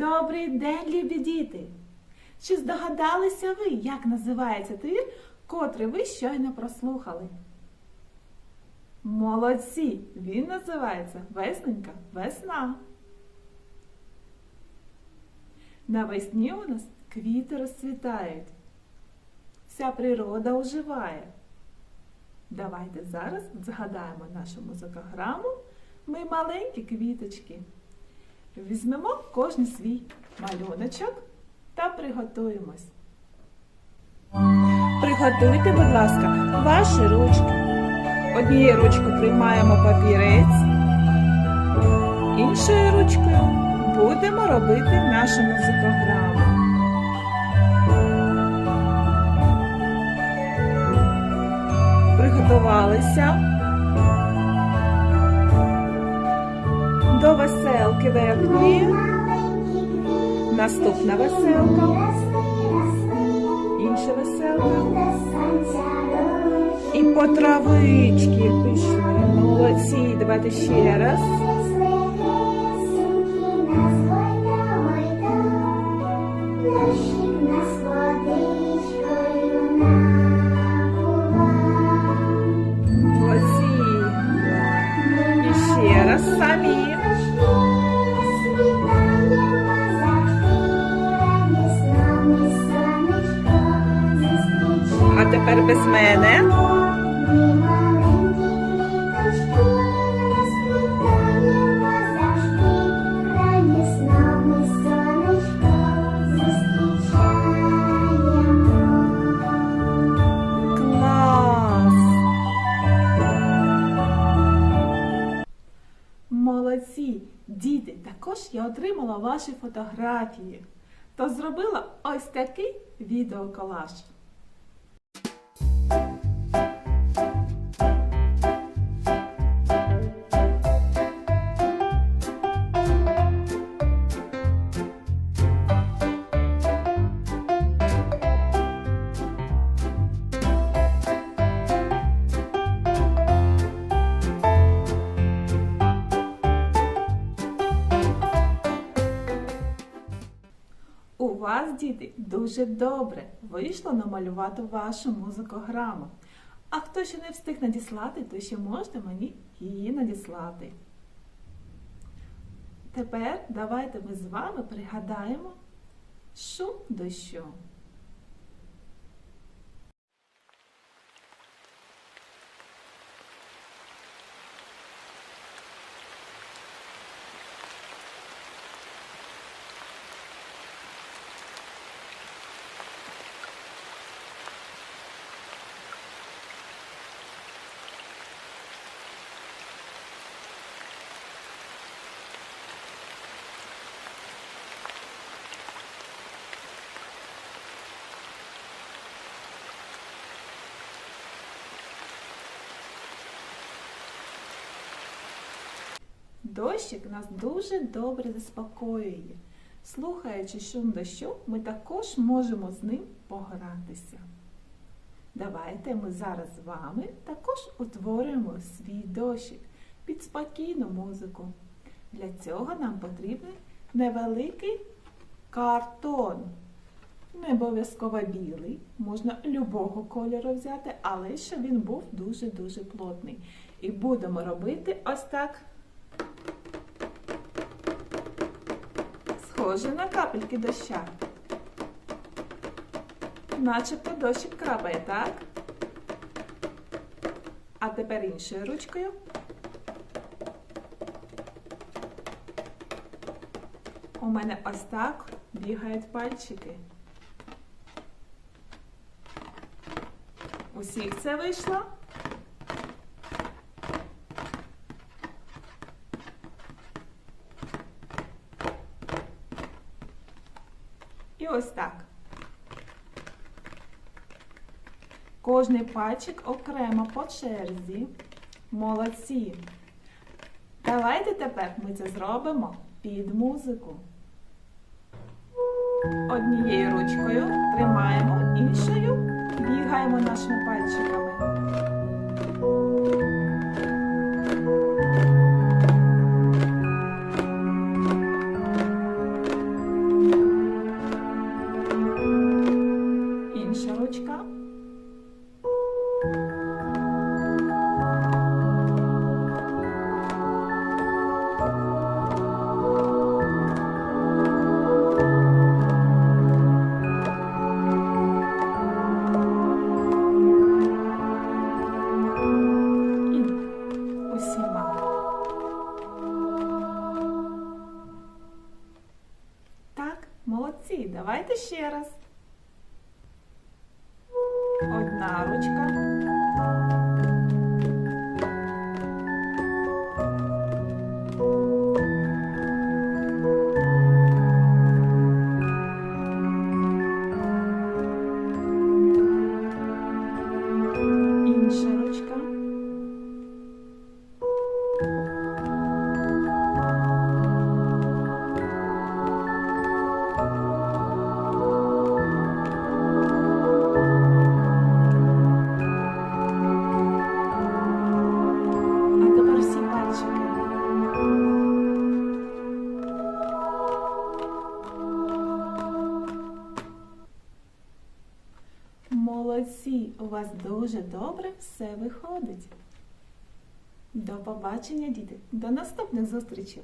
Добрий день, любі діти! Чи здогадалися ви, як називається твір, котрий ви щойно прослухали? Молодці! Він називається Весненька весна. Навесні у нас квіти розцвітають. Вся природа оживає. Давайте зараз згадаємо нашу музикограму. Ми маленькі квіточки. Візьмемо кожен свій малюночок та приготуємось. Приготуйте, будь ласка, ваші ручки. Однією ручкою приймаємо папірець, іншою ручкою будемо робити нашу музикограму. Приготувалися. До веселки верхньої. Наступна веселка. Інша веселка. І по травички пішли. Молодці. Давайте ще раз. Молодці. І раз самі. Тепер без мене. Молодці! Діти, також я отримала ваші фотографії. То зробила ось такий відеоколаж. Вас, діти, дуже добре вийшло намалювати вашу музикограму. А хто ще не встиг надіслати, то ще можете мені її надіслати. Тепер давайте ми з вами пригадаємо шум дощу. Дощик нас дуже добре заспокоює. Слухаючи шум дощу, ми також можемо з ним погратися. Давайте ми зараз з вами також утворюємо свій дощик під спокійну музику. Для цього нам потрібен невеликий картон. Не обов'язково білий, можна любого кольору взяти, але щоб він був дуже-дуже плотний. І будемо робити ось так. Схоже на капельки доща. Начебто дощик крапає, так? А тепер іншою ручкою. У мене ось так бігають пальчики. Усіх це вийшло? Ось так. Кожний пальчик окремо по черзі. Молодці. Давайте тепер ми це зробимо під музику. Однією ручкою тримаємо, іншою бігаємо нашими пальчиками. Давайте ще раз. Одна ручка. Молодці, у вас дуже добре все виходить. До побачення, діти. До наступних зустрічей!